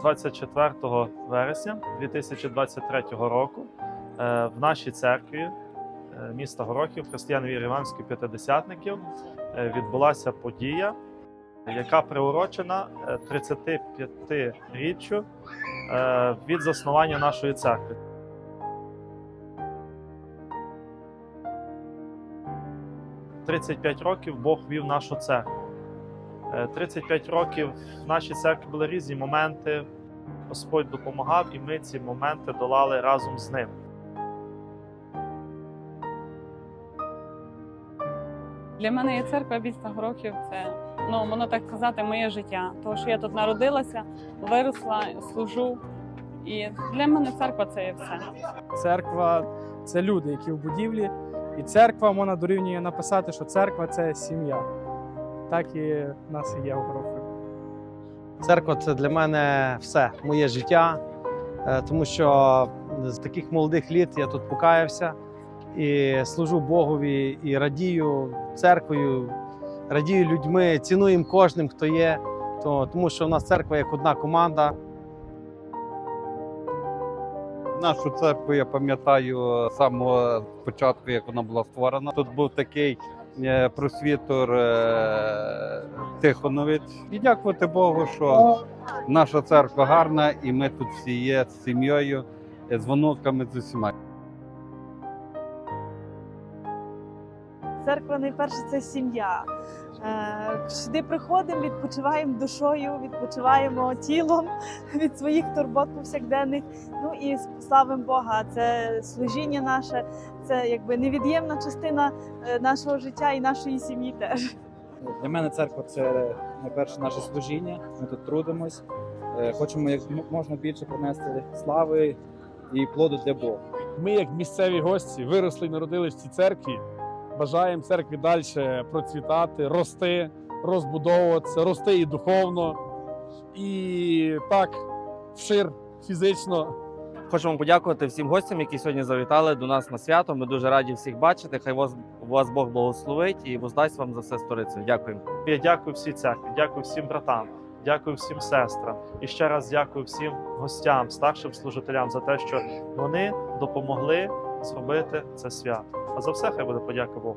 24 вересня 2023 року е, в нашій церкві е, міста Горохів християн віри Іванських п'ятидесятників е, відбулася подія, яка приурочена е, 35-річчю е, від заснування нашої церкви. «35 років Бог вів нашу церкву. Е, 35 років в нашій церкві були різні моменти. Господь допомагав, і ми ці моменти долали разом з ним. Для мене є церква міста Горохів. Це ну можна так сказати, моє життя. Тому що я тут народилася, виросла, служу. І для мене церква це є все. Церква це люди, які в будівлі. І церква можна дорівнює написати, що церква це сім'я. Так і в нас і є Горохові. Церква це для мене все, моє життя, Е, тому що з таких молодих літ я тут покаявся і служу Богові, і радію церквою, радію людьми, ціную кожним, хто є. Тому що в нас церква як одна команда. Нашу церкву я пам'ятаю з самого початку, як вона була створена. Тут був такий просвітор е, Тихоновець. І дякувати Богу, що наша церква гарна, і ми тут всі є з сім'єю, е, з внуками, з усіма. Церква найперше це сім'я. Е, Сюди приходимо, відпочиваємо душою, відпочиваємо тілом від своїх турбот повсякденних. Ну і славимо Бога. Це служіння наше, це якби невід'ємна частина е, нашого життя і нашої сім'ї теж. Для мене церква це найперше наше служіння. Ми тут трудимось. Е, Хочемо як можна більше принести слави і плоду для Бога. Ми, як місцеві гості, виросли і народились в цій церкві. Бажаємо церкві далі процвітати, рости, розбудовуватися, рости і духовно, і так вшир фізично. Хочемо подякувати всім гостям, які сьогодні завітали до нас на свято. Ми дуже раді всіх бачити. Хай вас, вас Бог благословить і воздасть вам за все сторицю. Дякуємо. Я дякую всій церкві, дякую всім братам, дякую всім сестрам. І ще раз дякую всім гостям, старшим служителям за те, що вони допомогли зробити це свято. А за все хай буде подяка Богу.